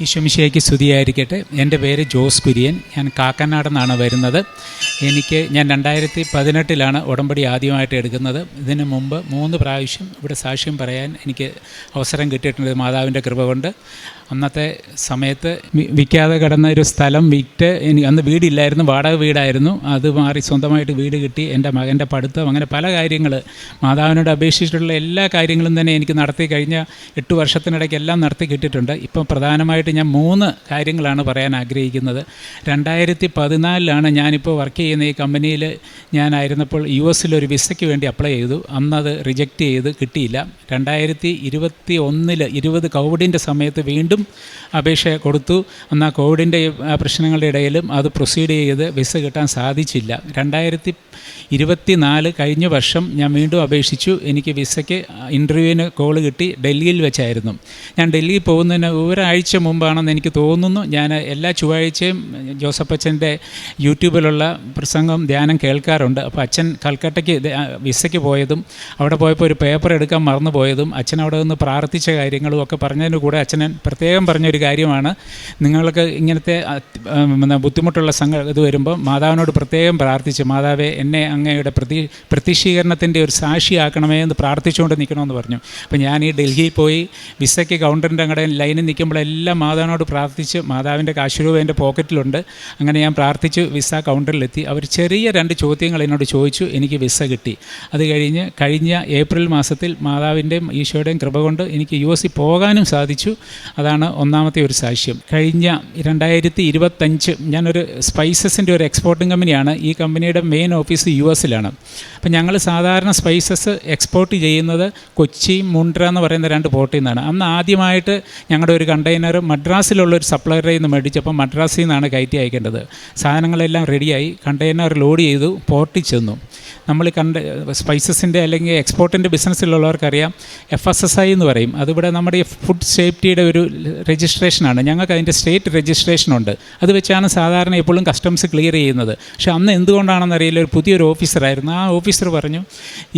ഈശ്വമിശയ്ക്ക് സ്തുതിയായിരിക്കട്ടെ. എന്റെ പേര് ജോസ് കുര്യൻ. ഞാൻ കാക്കനാട് നിന്നാണ് വരുന്നത്. എനിക്ക് ഞാൻ രണ്ടായിരത്തി പതിനെട്ടിലാണ് ഉടമ്പടി ആദ്യമായിട്ട് എടുക്കുന്നത്. ഇതിനു മുമ്പ് മൂന്ന് പ്രാവശ്യം ഇവിടെ സാക്ഷ്യം പറയാൻ എനിക്ക് അവസരം കിട്ടിയിട്ടുണ്ട് മാതാവിന്റെ കൃപ കൊണ്ട്. അന്നത്തെ സമയത്ത് വിൽക്കാതെ കിടന്ന ഒരു സ്ഥലം വിറ്റ് എനിക്ക് അന്ന് വീടില്ലായിരുന്നു വാടക വീടായിരുന്നു. അത് മാറി സ്വന്തമായിട്ട് വീട് കിട്ടി എന്റെ മകന്റെ പഠിത്തം അങ്ങനെ പല കാര്യങ്ങൾ മാതാവിനോട് അപേക്ഷിച്ചിട്ടുള്ള എല്ലാ കാര്യങ്ങളും തന്നെ എനിക്ക് നടത്തി കഴിഞ്ഞ എട്ട് വർഷത്തിനിടയ്ക്ക് എല്ലാം നടത്തി കിട്ടിയിട്ടുണ്ട്. ഇപ്പം പ്രധാനമായിട്ട് ഞാൻ മൂന്ന് കാര്യങ്ങളാണ് പറയാൻ ആഗ്രഹിക്കുന്നത്. രണ്ടായിരത്തി പതിനാലിലാണ് ഞാനിപ്പോൾ വർക്ക് ചെയ്യുന്ന ഈ കമ്പനിയിൽ ഞാനായിരുന്നപ്പോൾ യു എസിലൊരു വിസയ്ക്ക് വേണ്ടി അപ്ലൈ ചെയ്തു. അന്നത് റിജക്റ്റ് ചെയ്ത് കിട്ടിയില്ല. രണ്ടായിരത്തി ഇരുപത്തി ഒന്നിൽ ഇരുപത് കോവിഡിന്റെ സമയത്ത് വീണ്ടും അപേക്ഷ കൊടുത്തു. എന്നാൽ കോവിഡിന്റെ പ്രശ്നങ്ങളുടെ ഇടയിലും അത് പ്രൊസീഡ് ചെയ്ത് വിസ കിട്ടാൻ സാധിച്ചില്ല. രണ്ടായിരത്തി ഇരുപത്തി നാല് കഴിഞ്ഞ വർഷം ഞാൻ വീണ്ടും അപേക്ഷിച്ചു. എനിക്ക് വിസയ്ക്ക് ഇന്റർവ്യൂവിന് കോൾ കിട്ടി ഡൽഹിയിൽ വെച്ചായിരുന്നു. ഞാൻ ഡൽഹിയിൽ പോകുന്നതിന് ഒരാഴ്ച മുമ്പാണെന്ന് എനിക്ക് തോന്നുന്നു. ഞാൻ എല്ലാ ചൊവ്വാഴ്ചയും ജോസഫ് അച്ഛന്റെ യൂട്യൂബിലുള്ള പ്രസംഗം ധ്യാനം കേൾക്കാറുണ്ട്. അപ്പോൾ അച്ഛൻ കൽക്കട്ടയ്ക്ക് വിസയ്ക്ക് പോയതും അവിടെ പോയപ്പോൾ ഒരു പേപ്പർ എടുക്കാൻ മറന്നു പോയതും അച്ഛൻ അവിടെ നിന്ന് പ്രാർത്ഥിച്ച കാര്യങ്ങളും ഒക്കെ പറഞ്ഞതിന് കൂടെ അച്ഛൻ പ്രത്യേകം പറഞ്ഞൊരു കാര്യമാണ്. നിങ്ങൾക്ക് ഇങ്ങനത്തെ ബുദ്ധിമുട്ടുള്ള സംഘ ഇത് വരുമ്പോൾ മാതാവിനോട് പ്രത്യേകം പ്രാർത്ഥിച്ച് മാതാവെ എന്നെ അങ്ങയുടെ പ്രതി പ്രത്യക്ഷീകരണത്തിന്റെ ഒരു സാക്ഷിയാക്കണമേ എന്ന് പ്രാർത്ഥിച്ചുകൊണ്ട് നിൽക്കണമെന്ന് പറഞ്ഞു. അപ്പോൾ ഞാൻ ഈ ഡൽഹിയിൽ പോയി വിസയ്ക്ക് കൗണ്ടറിന്റെ അങ്ങടെ ലൈനിൽ നിൽക്കുമ്പോഴെല്ലാം മാതാവിനോട് പ്രാർത്ഥിച്ച് മാതാവിന്റെ കാശ് രൂപ എന്റെ പോക്കറ്റിലുണ്ട്. അങ്ങനെ ഞാൻ പ്രാർത്ഥിച്ച് വിസ കൗണ്ടറിലെത്തി. അവർ ചെറിയ രണ്ട് ചോദ്യങ്ങൾ എന്നോട് ചോദിച്ചു എനിക്ക് വിസ കിട്ടി. അത് കഴിഞ്ഞ് കഴിഞ്ഞ ഏപ്രിൽ മാസത്തിൽ മാതാവിന്റെയും ഈശോയുടെയും കൃപ കൊണ്ട് എനിക്ക് യു എസിൽ പോകാനും സാധിച്ചു. അതാണ് ഒന്നാമത്തെ ഒരു സാക്ഷ്യം. കഴിഞ്ഞ രണ്ടായിരത്തി ഇരുപത്തഞ്ച് ഞാനൊരു സ്പൈസസിന്റെ ഒരു എക്സ്പോർട്ടിംഗ് കമ്പനിയാണ്. ഈ കമ്പനിയുടെ മെയിൻ ഓഫീസ് യു എസിലാണ്. അപ്പം ഞങ്ങൾ സാധാരണ സ്പൈസസ് എക്സ്പോർട്ട് ചെയ്യുന്നത് കൊച്ചി മുണ്ട്ര എന്ന് പറയുന്ന രണ്ട് പോർട്ടിൽ നിന്നാണ്. അന്ന് ആദ്യമായിട്ട് ഞങ്ങളുടെ ഒരു കണ്ടെയ്നർ മദ്രാസിലുള്ള ഒരു സപ്ലയറിൽ നിന്ന് മേടിച്ചപ്പോൾ മദ്രാസിൽ നിന്നാണ് കയറ്റി അയക്കേണ്ടത്. സാധനങ്ങളെല്ലാം റെഡിയായി. കണ്ടെയ്നർ ലോഡ് ചെയ്തു പോർട്ടിൽ ചെന്നു. നമ്മൾ കണ്ട് സ്പൈസസിന്റെ അല്ലെങ്കിൽ എക്സ്പോർട്ടിന്റെ ബിസിനസ്സിലുള്ളവർക്കറിയാം എഫ് എസ് എസ് ഐ എന്ന് പറയും. അതിവിടെ നമ്മുടെ ഫുഡ് സേഫ്റ്റിയുടെ ഒരു രജിസ്ട്രേഷനാണ് ഞങ്ങൾക്ക് അതിന്റെ സ്റ്റേറ്റ് രജിസ്ട്രേഷനുണ്ട് അത് വെച്ചാണ് സാധാരണ എപ്പോഴും കസ്റ്റംസ് ക്ലിയർ ചെയ്യുന്നത്. പക്ഷേ അന്ന് എന്തുകൊണ്ടാണെന്ന് അറിയില്ല. ഒരു പുതിയൊരു ഓഫീസറായിരുന്നു ആ ഓഫീസർ പറഞ്ഞു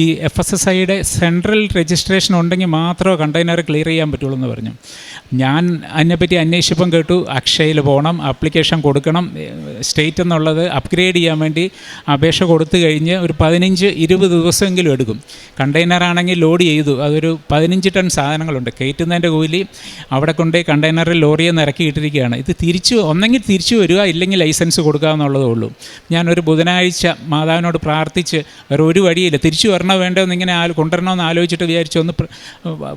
ഈ എഫ് എസ് എസ് ഐയുടെ സെൻട്രൽ രജിസ്ട്രേഷൻ ഉണ്ടെങ്കിൽ മാത്രമേ കണ്ടെയ്നർ ക്ലിയർ ചെയ്യാൻ പറ്റുള്ളൂ എന്ന് പറഞ്ഞു. ഞാൻ അതിനെപ്പറ്റി അന്വേഷിപ്പം കേട്ടു അക്ഷയയിൽ പോകണം അപ്ലിക്കേഷൻ കൊടുക്കണം സ്റ്റേറ്റ് എന്നുള്ളത് അപ്ഗ്രേഡ് ചെയ്യാൻ വേണ്ടി അപേക്ഷ കൊടുത്തു കഴിഞ്ഞ് ഒരു പതിനഞ്ച് ഇരുപത് ദിവസമെങ്കിലും എടുക്കും. കണ്ടെയ്നർ ആണെങ്കിൽ ലോഡ് ചെയ്തു. അതൊരു പതിനഞ്ച് ടൺ സാധനങ്ങളുണ്ട്. കയറ്റുന്നതിന്റെ കൂലി അവിടെ കൊണ്ടുപോയി കണ്ടെയ്നറിൽ ലോറിയിൽ നിന്ന് ഇറക്കിയിട്ടിരിക്കുകയാണ് ഇത് തിരിച്ചു ഒന്നെങ്കിൽ തിരിച്ചു വരിക ഇല്ലെങ്കിൽ ലൈസൻസ് കൊടുക്കുക എന്നുള്ളതേ ഉള്ളൂ. ഞാനൊരു ബുധനാഴ്ച മാതാവിനോട് പ്രാർത്ഥിച്ച് വേറെ ഒരു വഴിയില്ല തിരിച്ചു വരണോ വേണ്ടോ എന്നിങ്ങനെ ആ കൊണ്ടുവരണമെന്ന് ആലോചിച്ചിട്ട് വിചാരിച്ചു. ഒന്ന്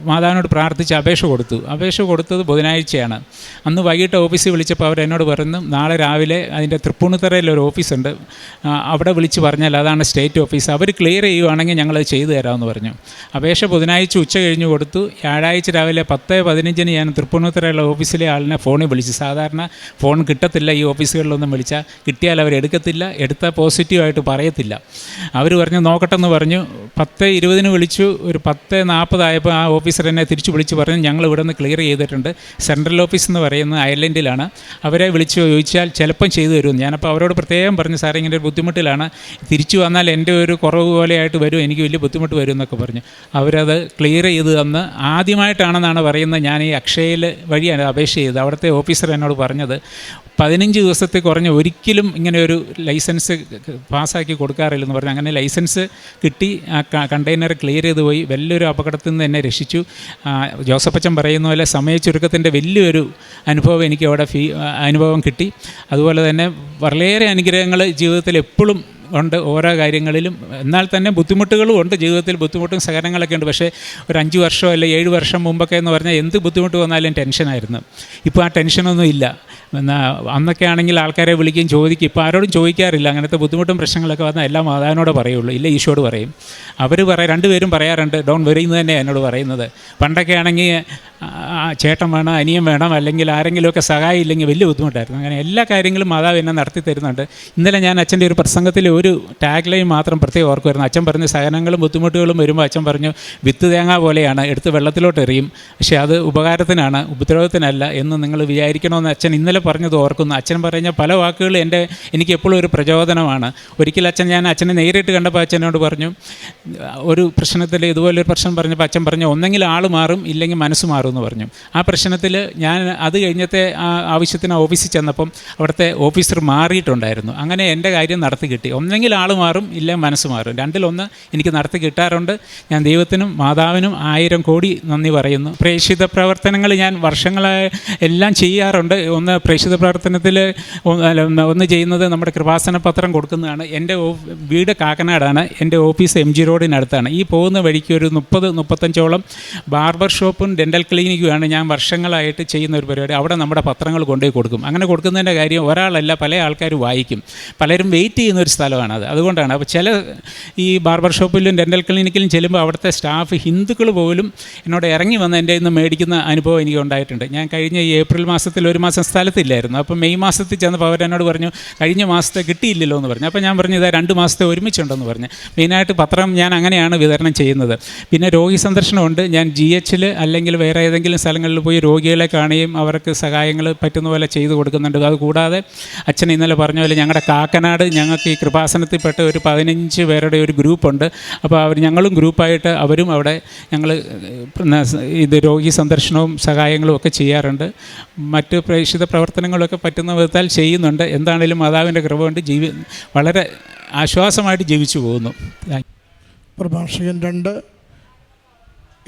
മാതാവിനോട് പ്രാർത്ഥിച്ച് അപേക്ഷ കൊടുത്തു. അപേക്ഷ കൊടുത്തത് ബുധനാഴ്ചയാണ്. അന്ന് വൈകിട്ട് ഓഫീസിൽ വിളിച്ചപ്പോൾ അവർ എന്നോട് പറഞ്ഞു നാളെ രാവിലെ അതിന്റെ തൃപ്പൂണിത്തറയിൽ ഒരു ഓഫീസുണ്ട്. അവിടെ വിളിച്ച് പറഞ്ഞാൽ അതാണ് സ്റ്റേറ്റ് ഓഫീസ്. അവർ ക്ലിയർ ചെയ്യുവാണെങ്കിൽ ഞങ്ങളത് ചെയ്തു തരാമെന്ന് പറഞ്ഞു. അപേക്ഷ ബുധനാഴ്ച ഉച്ച കഴിഞ്ഞ് കൊടുത്തു. വ്യാഴാഴ്ച രാവിലെ പത്ത് പതിനഞ്ചിന് ഞാൻ തൃപ്പൂണിത്തറയുള്ള ഓഫീസിലെ ആളിനെ ഫോണിൽ വിളിച്ചു. സാധാരണ ഫോൺ കിട്ടത്തില്ല ഈ ഓഫീസുകളിലൊന്നും വിളിച്ചാൽ. കിട്ടിയാൽ അവർ എടുക്കത്തില്ല. എടുത്താൽ പോസിറ്റീവായിട്ട് പറയത്തില്ല. അവർ പറഞ്ഞു നോക്കട്ടെന്ന് പറഞ്ഞു. പത്ത് ഇരുപതിന് വിളിച്ചു. ഒരു പത്ത് നാൽപ്പതായപ്പോൾ ആ ഓഫീസർ എന്നെ തിരിച്ചു വിളിച്ച് പറഞ്ഞു ഞങ്ങൾ ഇവിടെ നിന്ന് ക്ലിയർ ചെയ്തിട്ടുണ്ട്. സെൻട്രൽ ഓഫീസ് എന്ന് പറയുന്നത് അയർലൻഡിലാണ്. അവരെ വിളിച്ച് ചോദിച്ചാൽ ചിലപ്പം ചെയ്തു തരും ഞാനപ്പോൾ അവരോട് പ്രത്യേകം പറഞ്ഞു സാറേ ഇങ്ങനെ ഒരു ബുദ്ധിമുട്ടിലാണ്. തിരിച്ചു വന്നാൽ എന്റെ ഒരു കുറവ് പോലെയായിട്ട് വരും എനിക്ക് വലിയ ബുദ്ധിമുട്ട് വരും എന്നൊക്കെ പറഞ്ഞു. അവരത് ക്ലിയർ ചെയ്ത് തന്ന് ആദ്യമായിട്ടാണെന്നാണ് പറയുന്നത് ഞാൻ ഈ അക്ഷയയിൽ വഴിയാണ് അപേക്ഷ ചെയ്തത്. അവിടുത്തെ ഓഫീസർ എന്നോട് പറഞ്ഞത് പതിനഞ്ച് ദിവസത്തെ കുറഞ്ഞ് ഒരിക്കലും ഇങ്ങനെ ഒരു ലൈസൻസ് പാസ്സാക്കി കൊടുക്കാറില്ലെന്ന് പറഞ്ഞു. അങ്ങനെ ലൈസൻസ് കിട്ടി ആ കണ്ടെയ്നർ ക്ലിയർ ചെയ്ത് പോയി. വലിയൊരു അപകടത്തിൽ നിന്ന് എന്നെ രക്ഷിച്ചു. ജോസഫച്ചൻ പറയുന്ന പോലെ സമയ ചുരുക്കത്തിന്റെ വലിയൊരു അനുഭവം എനിക്ക് അവിടെ ഫീ അനുഭവം കിട്ടി. അതുപോലെ തന്നെ വളരെയേറെ അനുഗ്രഹങ്ങൾ ജീവിതത്തിൽ എപ്പോഴും ഉണ്ട് ഓരോ കാര്യങ്ങളിലും. എന്നാൽ തന്നെ ബുദ്ധിമുട്ടുകളും ഉണ്ട്. ജീവിതത്തിൽ ബുദ്ധിമുട്ടും സഹനങ്ങളൊക്കെ ഉണ്ട്. പക്ഷേ ഒരു അഞ്ച് വർഷമോ അല്ലെ ഏഴ് വർഷം മുമ്പൊക്കെ എന്ന് പറഞ്ഞാൽ എന്ത് ബുദ്ധിമുട്ട് വന്നാലും ടെൻഷനായിരുന്നു. ഇപ്പോൾ ആ ടെൻഷനൊന്നും ഇല്ല. എന്നാ അന്നൊക്കെ ആണെങ്കിൽ ആൾക്കാരെ വിളിക്കുകയും ചോദിക്കും. ഇപ്പോൾ ആരോടും ചോദിക്കാറില്ല. അങ്ങനത്തെ ബുദ്ധിമുട്ടും പ്രശ്നങ്ങളൊക്കെ വന്നാൽ എല്ലാം മാതാവിനോട് പറയുള്ളൂ. ഇല്ല ഈശോട് പറയും. അവർ പറയും രണ്ടുപേരും പറയാറുണ്ട്. ഡോൺ വെറിയെന്ന് തന്നെ എന്നോട് പറയുന്നത്. പണ്ടൊക്കെ ആണെങ്കിൽ ചേട്ടൻ വേണം അനിയൻ വേണം അല്ലെങ്കിൽ ആരെങ്കിലുമൊക്കെ സഹായം ഇല്ലെങ്കിൽ വലിയ ബുദ്ധിമുട്ടായിരുന്നു. അങ്ങനെ എല്ലാ കാര്യങ്ങളും മാതാവ് എന്നെ നടത്തി തരുന്നുണ്ട്. ഇന്നലെ ഞാൻ അച്ഛന്റെ ഒരു പ്രസംഗത്തിൽ ഒരു ടാഗ് ലൈൻ മാത്രം പ്രത്യേകം ഓർക്കുമായിരുന്നു. അച്ഛൻ പറഞ്ഞ സഹനങ്ങളും ബുദ്ധിമുട്ടുകളും വരുമ്പോൾ അച്ഛൻ പറഞ്ഞു വിത്ത് തേങ്ങ പോലെയാണ്. എടുത്ത് വെള്ളത്തിലോട്ട് എറിയും. പക്ഷേ അത് ഉപകാരത്തിനാണ് ഉപദ്രവത്തിനല്ല എന്ന് നിങ്ങൾ വിചാരിക്കണമെന്ന് അച്ഛൻ ഇന്നലെ പറഞ്ഞത് ഓർക്കുന്നു. അച്ഛൻ പറഞ്ഞ പല വാക്കുകൾ എന്റെ എനിക്ക് എപ്പോഴും ഒരു പ്രചോദനമാണ്. ഒരിക്കൽ അച്ഛൻ ഞാൻ അച്ഛനെ നേരിട്ട് കണ്ടപ്പോൾ അച്ഛനോട് പറഞ്ഞു ഒരു പ്രശ്നത്തിൽ ഇതുപോലൊരു പ്രശ്നം പറഞ്ഞപ്പോൾ അച്ഛൻ പറഞ്ഞു ഒന്നെങ്കിൽ ആൾ മാറും ഇല്ലെങ്കിൽ മനസ്സ് മാറും എന്ന് പറഞ്ഞു. ആ പ്രശ്നത്തിൽ ഞാൻ അത് കഴിഞ്ഞത്തെ ആ ആവശ്യത്തിന് ഓഫീസിൽ ചെന്നപ്പം അവിടുത്തെ ഓഫീസർ മാറിയിട്ടുണ്ടായിരുന്നു. അങ്ങനെ എന്റെ കാര്യം നടത്തി കിട്ടി. ഒന്നെങ്കിൽ ആൾ മാറും ഇല്ലെങ്കിൽ മനസ്സ് മാറും. രണ്ടിലൊന്ന് എനിക്ക് നടത്തി കിട്ടാറുണ്ട്. ഞാൻ ദൈവത്തിനും മാതാവിനും ആയിരം കോടി നന്ദി പറയുന്നു. പ്രേക്ഷിത പ്രവർത്തനങ്ങൾ ഞാൻ വർഷങ്ങളായി എല്ലാം ചെയ്യാറുണ്ട്. ഒന്ന് പ്രേക്ഷിത പ്രവർത്തനത്തിൽ ഒന്ന് ചെയ്യുന്നത് നമ്മുടെ കൃപാസന പത്രം കൊടുക്കുന്നതാണ്. എന്റെ വീട് കാക്കനാടാണ്. എന്റെ ഓഫീസ് എം ജി റോഡിനടുത്താണ്. ഈ പോകുന്ന വഴിക്ക് ഒരു മുപ്പത് മുപ്പത്തഞ്ചോളം ബാർബർ ഷോപ്പും ഡെന്റൽ ക്ലിനിക്കുമാണ് ഞാൻ വർഷങ്ങളായിട്ട് ചെയ്യുന്ന ഒരു പരിപാടി. അവിടെ നമ്മുടെ പത്രങ്ങൾ കൊണ്ടുപോയി കൊടുക്കും. അങ്ങനെ കൊടുക്കുന്നതിന്റെ കാര്യം ഒരാളല്ല പല ആൾക്കാർ വായിക്കും. പലരും വെയിറ്റ് ചെയ്യുന്ന ഒരു സ്ഥലമാണത്. അത് അതുകൊണ്ടാണ് അപ്പോൾ ചില ഈ ബാർബർ ഷോപ്പിലും ഡെന്റൽ ക്ലിനിക്കിലും ചെല്ലുമ്പോൾ അവിടുത്തെ സ്റ്റാഫ് ഹിന്ദുക്കൾ പോലും എന്നോട് ഇറങ്ങി വന്ന് എന്റെ ഇന്ന് മേടിക്കുന്ന അനുഭവം എനിക്ക് ഉണ്ടായിട്ടുണ്ട് ഞാൻ കഴിഞ്ഞ ഈ ഏപ്രിൽ മാസത്തിൽ ഒരു മാസം സ്ഥലത്തില്ലായിരുന്നു അപ്പോൾ മെയ് മാസത്തിൽ ചെന്നപ്പോൾ അവരെന്നോട് പറഞ്ഞു കഴിഞ്ഞ മാസത്തെ കിട്ടിയില്ലല്ലോ എന്ന് പറഞ്ഞു. അപ്പോൾ ഞാൻ പറഞ്ഞു ഇതാ രണ്ട് മാസത്തെ ഒരുമിച്ചുണ്ടെന്ന് പറഞ്ഞു. മെയിനായിട്ട് പത്രം ഞാൻ അങ്ങനെയാണ് വിതരണം ചെയ്യുന്നത്. പിന്നെ രോഗി സന്ദർശനമുണ്ട് ഞാൻ ജി എച്ചിൽ അല്ലെങ്കിൽ വേറെ ഏതെങ്കിലും സ്ഥലങ്ങളിൽ പോയി രോഗികളെ കാണുകയും അവർക്ക് സഹായങ്ങൾ പറ്റുന്ന പോലെ ചെയ്തു കൊടുക്കുന്നുണ്ട്. അതുകൂടാതെ അച്ഛൻ ഇന്നലെ പറഞ്ഞ പോലെ ഞങ്ങളുടെ കാക്കനാട് ഞങ്ങൾക്ക് ഈ കൃപാസനത്തിൽപ്പെട്ട ഒരു പതിനഞ്ച് പേരുടെ ഒരു ഗ്രൂപ്പുണ്ട്. അപ്പോൾ അവർ ഞങ്ങളും ഗ്രൂപ്പായിട്ട് അവരും അവിടെ ഞങ്ങൾ ഇത് രോഗി സന്ദർശനവും സഹായങ്ങളും ഒക്കെ ചെയ്യാറുണ്ട്. മറ്റ് പ്രേക്ഷിത പ്രവർത്തനങ്ങളൊക്കെ പറ്റുന്ന വിധത്താൽ ചെയ്യുന്നുണ്ട്. എന്താണേലും മാതാവിന്റെ കൃപ കൊണ്ട് ജീവി വളരെ ആശ്വാസമായിട്ട് ജീവിച്ചു പോകുന്നു. പ്രഭാഷകൻ രണ്ട്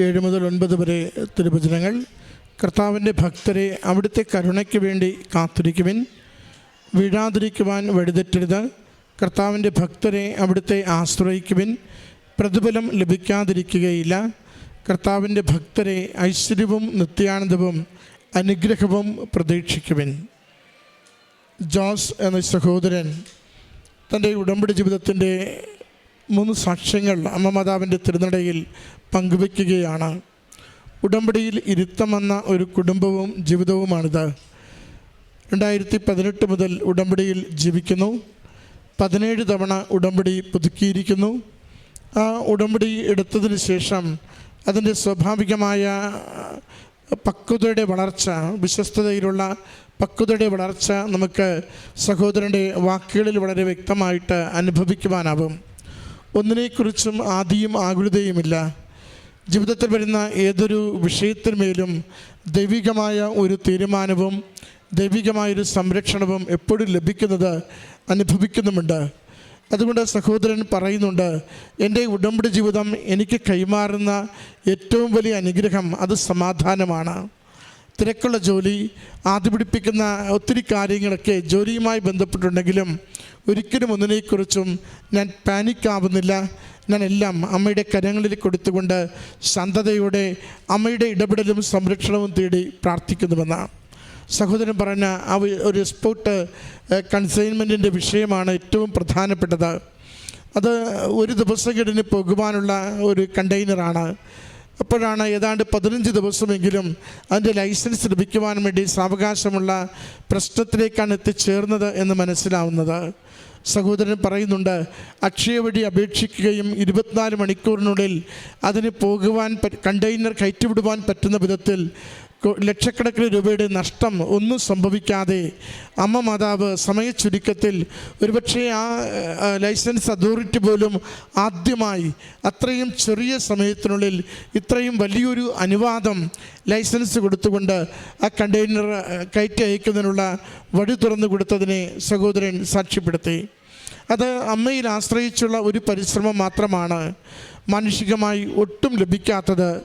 ഏഴ് മുതൽ ഒൻപത് വരെ തിരുവചനങ്ങൾ. കർത്താവിന്റെ ഭക്തരെ അവിടുത്തെ കരുണയ്ക്ക് വേണ്ടി കാത്തിരിക്കുവിൻ. വീഴാതിരിക്കുവാൻ വഴിതെറ്റരുത്. കർത്താവിന്റെ ഭക്തരെ അവിടുത്തെ ആശ്രയിക്കുവിൻ. പ്രതിഫലം ലഭിക്കാതിരിക്കുകയില്ല. കർത്താവിന്റെ ഭക്തരെ ഐശ്വര്യവും നിത്യാനന്ദവും അനുഗ്രഹവും പ്രതീക്ഷിക്കുവിൻ. ജോസ് എന്ന സഹോദരൻ തന്റെ ഉടമ്പടി ജീവിതത്തിന്റെ മൂന്ന് സാക്ഷ്യങ്ങൾ അമ്മ മാതാവിന്റെ തിരുനടയിൽ പങ്കുവയ്ക്കുകയാണ്. ഉടമ്പടിയിൽ ഇരുത്തമെന്ന ഒരു കുടുംബവും ജീവിതവുമാണിത്. രണ്ടായിരത്തി പതിനെട്ട് മുതൽ ഉടമ്പടിയിൽ ജീവിക്കുന്നു. പതിനേഴ് തവണ ഉടമ്പടി പുതുക്കിയിരിക്കുന്നു. ആ ഉടമ്പടി എടുത്തതിന് ശേഷം അതിന്റെ സ്വാഭാവികമായ പക്വതയുടെ വളർച്ച വിശ്വസ്തതയിലുള്ള പക്വതയുടെ വളർച്ച നമുക്ക് സഹോദരന്റെ വാക്കുകളിൽ വളരെ വ്യക്തമായിട്ട് അനുഭവിക്കുവാനാവും. ഒന്നിനെക്കുറിച്ചും ആദിയും ആകുലതയുമില്ല. ജീവിതത്തിൽ വരുന്ന ഏതൊരു വിഷയത്തിന്മേലും ദൈവികമായ ഒരു തീരുമാനവും ദൈവികമായൊരു സംരക്ഷണവും എപ്പോഴും ലഭിക്കുന്നത് അനുഭവിക്കുന്നുമുണ്ട്. അതുകൊണ്ട് സഹോദരൻ പറയുന്നുണ്ട് എന്റെ ഉടമ്പടി ജീവിതം എനിക്ക് കൈമാറുന്ന ഏറ്റവും വലിയ അനുഗ്രഹം അത് സമാധാനമാണ്. തിരക്കുള്ള ജോലി ആദ്യപിടിപ്പിക്കുന്ന ഒത്തിരി കാര്യങ്ങളൊക്കെ ജോലിയുമായി ബന്ധപ്പെട്ടുണ്ടെങ്കിലും ഒരിക്കലും ഒന്നിനെക്കുറിച്ചും ഞാൻ പാനിക്കാവുന്നില്ല ഞാൻ എല്ലാം അമ്മയുടെ കരങ്ങളിൽ കൊടുത്തുകൊണ്ട് ശാന്തതയോടെ അമ്മയുടെ ഇടപെടലും സംരക്ഷണവും തേടി പ്രാർത്ഥിക്കുന്നുവെന്നാണ്. സഹോദരൻ പറഞ്ഞ ആ ഒരു- സ്പോട്ട് കൺസൈൻമെന്റിന്റെ വിഷയമാണ് ഏറ്റവും പ്രധാനപ്പെട്ടത്. അത് ഒരു ദിവസക്കെടിന് പോകുവാനുള്ള ഒരു കണ്ടെയ്നറാണ് അപ്പോഴാണ് ഏതാണ്ട് പതിനഞ്ച് ദിവസമെങ്കിലും അതിന്റെ ലൈസൻസ് ലഭിക്കുവാൻ വേണ്ടി സാവകാശമുള്ള പ്രശ്നത്തിലേക്കാണ് എത്തിച്ചേർന്നത് എന്ന് മനസ്സിലാവുന്നത്. സഹോദരൻ പറയുന്നുണ്ട് അക്ഷയ വഴി അപേക്ഷിക്കുകയും ഇരുപത്തിനാല് മണിക്കൂറിനുള്ളിൽ അതിന് പോകുവാൻ കണ്ടെയ്നർ കയറ്റിവിടുവാൻ പറ്റുന്ന വിധത്തിൽ ലക്ഷക്കണക്കിന് രൂപയുടെ നഷ്ടം ഒന്നും സംഭവിക്കാതെ അമ്മ മാതാവ് സമയച്ചുരുക്കത്തിൽ ഒരുപക്ഷെ ആ ലൈസൻസ് അതോറിറ്റി പോലും ആദ്യമായി അത്രയും ചെറിയ സമയത്തിനുള്ളിൽ ഇത്രയും വലിയൊരു അനുവാദം ലൈസൻസ് കൊടുത്തുകൊണ്ട് ആ കണ്ടെയ്നർ കയറ്റി അയക്കുന്നതിനുള്ള വഴി തുറന്നു കൊടുത്തതിനെ സഹോദരൻ സാക്ഷ്യപ്പെടുത്തി. അത് അമ്മയിൽ ആശ്രയിച്ചുള്ള ഒരു പരിശ്രമം മാത്രമാണ്. മാനുഷികമായി ഒട്ടും ലഭിക്കാത്തത്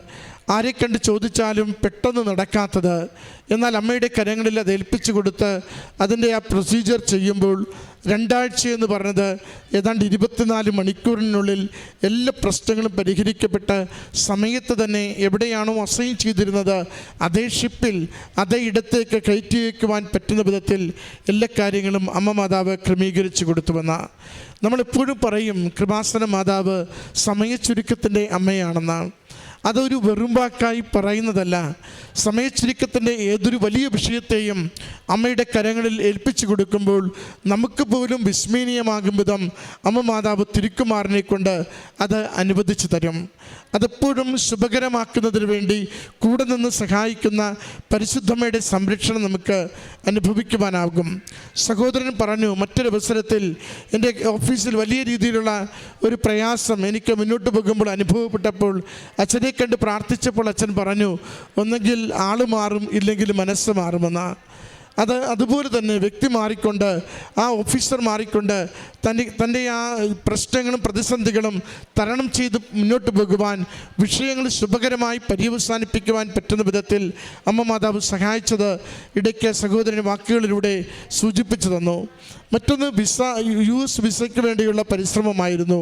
ആരെ കണ്ട് ചോദിച്ചാലും പെട്ടെന്ന് നടക്കാത്തത്. എന്നാൽ അമ്മയുടെ കരങ്ങളിൽ അത് ഏൽപ്പിച്ചു കൊടുത്ത് അതിന്റെ ആ പ്രൊസീജിയർ ചെയ്യുമ്പോൾ രണ്ടാഴ്ച എന്ന് പറഞ്ഞത് ഏതാണ്ട് ഇരുപത്തിനാല് മണിക്കൂറിനുള്ളിൽ എല്ലാ പ്രശ്നങ്ങളും പരിഹരിക്കപ്പെട്ട് സമയത്ത് തന്നെ എവിടെയാണോ അസൈൻ ചെയ്തിരുന്നത് അതേ ഷിപ്പിൽ അതേ ഇടത്തേക്ക് കയറ്റി വയ്ക്കുവാൻ പറ്റുന്ന വിധത്തിൽ എല്ലാ കാര്യങ്ങളും അമ്മ മാതാവ് ക്രമീകരിച്ചു കൊടുത്തുവെന്ന നമ്മളെപ്പോഴും പറയും കൃപാസന മാതാവ് സമയച്ചുരുക്കത്തിന്റെ അമ്മയാണെന്നാണ്. അതൊരു വെറുമ്പാക്കായി പറയുന്നതല്ല. സമയച്ചുരുക്കത്തിന്റെ ഏതൊരു വലിയ വിഷയത്തെയും അമ്മയുടെ കരങ്ങളിൽ ഏൽപ്പിച്ചു കൊടുക്കുമ്പോൾ നമുക്ക് പോലും വിസ്മീനീയമാകും വിധം അമ്മ മാതാവ് തിരുക്കുമാറിനെ കൊണ്ട് അത് അനുവദിച്ചു തരും. അതെപ്പോഴും ശുഭകരമാക്കുന്നതിന് വേണ്ടി കൂടെ നിന്ന് സഹായിക്കുന്ന പരിശുദ്ധമ്മയുടെ സംരക്ഷണം നമുക്ക് അനുഭവിക്കുവാനാകും. സഹോദരൻ പറഞ്ഞു മറ്റൊരവസരത്തിൽ എന്റെ ഓഫീസിൽ വലിയ രീതിയിലുള്ള ഒരു പ്രയാസം എനിക്ക് മുന്നോട്ട് പോകുമ്പോൾ അനുഭവപ്പെട്ടപ്പോൾ അച്ഛനെ കണ്ട് പ്രാർത്ഥിച്ചപ്പോൾ അച്ഛൻ പറഞ്ഞു ഒന്നെങ്കിൽ ആൾ മാറും ഇല്ലെങ്കിൽ മനസ്സ് മാറുമെന്നാണ് അത് അതുപോലെ തന്നെ വ്യക്തി മാറിക്കൊണ്ട് ആ ഓഫീസർ മാറിക്കൊണ്ട് തന്റെ തന്റെ ആ പ്രശ്നങ്ങളും പ്രതിസന്ധികളും തരണം ചെയ്ത് മുന്നോട്ട് പോകുവാൻ വിഷയങ്ങൾ ശുഭകരമായി പര്യവസാനിപ്പിക്കുവാൻ പറ്റുന്ന വിധത്തിൽ അമ്മ മാതാവ് സഹായിച്ചത് ഇടയ്ക്ക് സഹോദരൻ വാക്കുകളിലൂടെ സൂചിപ്പിച്ചു തന്നു. മറ്റൊന്ന് വിസ യു എസ് വിസയ്ക്ക് വേണ്ടിയുള്ള പരിശ്രമമായിരുന്നു.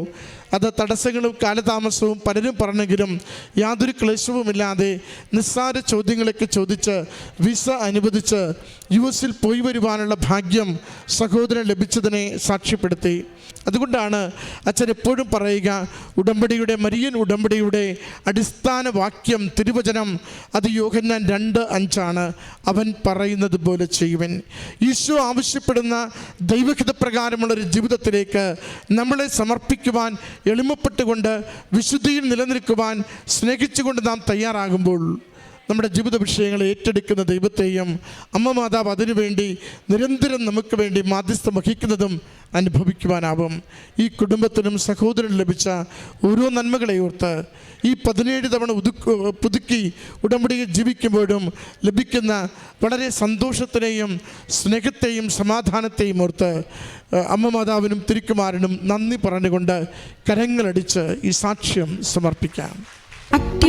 അത് തടസ്സങ്ങളും കാലതാമസവും പലരും പറഞ്ഞെങ്കിലും യാതൊരു ക്ലേശവുമില്ലാതെ നിസ്സാര ചോദ്യങ്ങളൊക്കെ ചോദിച്ച് വിസ അനുവദിച്ച് യു എസിൽ പോയി വരുവാനുള്ള ഭാഗ്യം സഹോദരൻ ലഭിച്ചതിനെ സാക്ഷ്യപ്പെടുത്തി. അതുകൊണ്ടാണ് അച്ഛൻ എപ്പോഴും പറയുക ഉടമ്പടിയുടെ മരിയൻ ഉടമ്പടിയുടെ അടിസ്ഥാന വാക്യം തിരുവചനം അത് യോഹന്നാൻ രണ്ട് അഞ്ചാണ്. അവൻ പറയുന്നത് പോലെ ചെയ്യുവൻ. ഈശോ ആവശ്യപ്പെടുന്ന ദൈവഹിത പ്രകാരമുള്ളൊരു ജീവിതത്തിലേക്ക് നമ്മളെ സമർപ്പിക്കുവാൻ എളിമപ്പെട്ടുകൊണ്ട് വിശുദ്ധിയിൽ നിലനിൽക്കുവാൻ സ്നേഹിച്ചുകൊണ്ട് നാം തയ്യാറാകുമ്പോൾ നമ്മുടെ ജീവിത വിഷയങ്ങളെ ഏറ്റെടുക്കുന്ന ദൈവത്തെയും അമ്മ മാതാവ് അതിനുവേണ്ടി നിരന്തരം നമുക്ക് വേണ്ടി മാധ്യസ്ഥം വഹിക്കുന്നതും അനുഭവിക്കുവാനാവും. ഈ കുടുംബത്തിനും സഹോദരനും ലഭിച്ച ഓരോ നന്മകളെ ഓർത്ത് ഈ പതിനേഴ് തവണ ഉതുക്കു പുതുക്കി ഉടമ്പടിയിൽ ജീവിക്കുമ്പോഴും ലഭിക്കുന്ന വളരെ സന്തോഷത്തിനെയും സ്നേഹത്തെയും സമാധാനത്തെയും ഓർത്ത് അമ്മ മാതാവിനും തിരുക്കുമാരനും നന്ദി പറഞ്ഞുകൊണ്ട് കരങ്ങളടിച്ച് ഈ സാക്ഷ്യം സമർപ്പിക്കാം.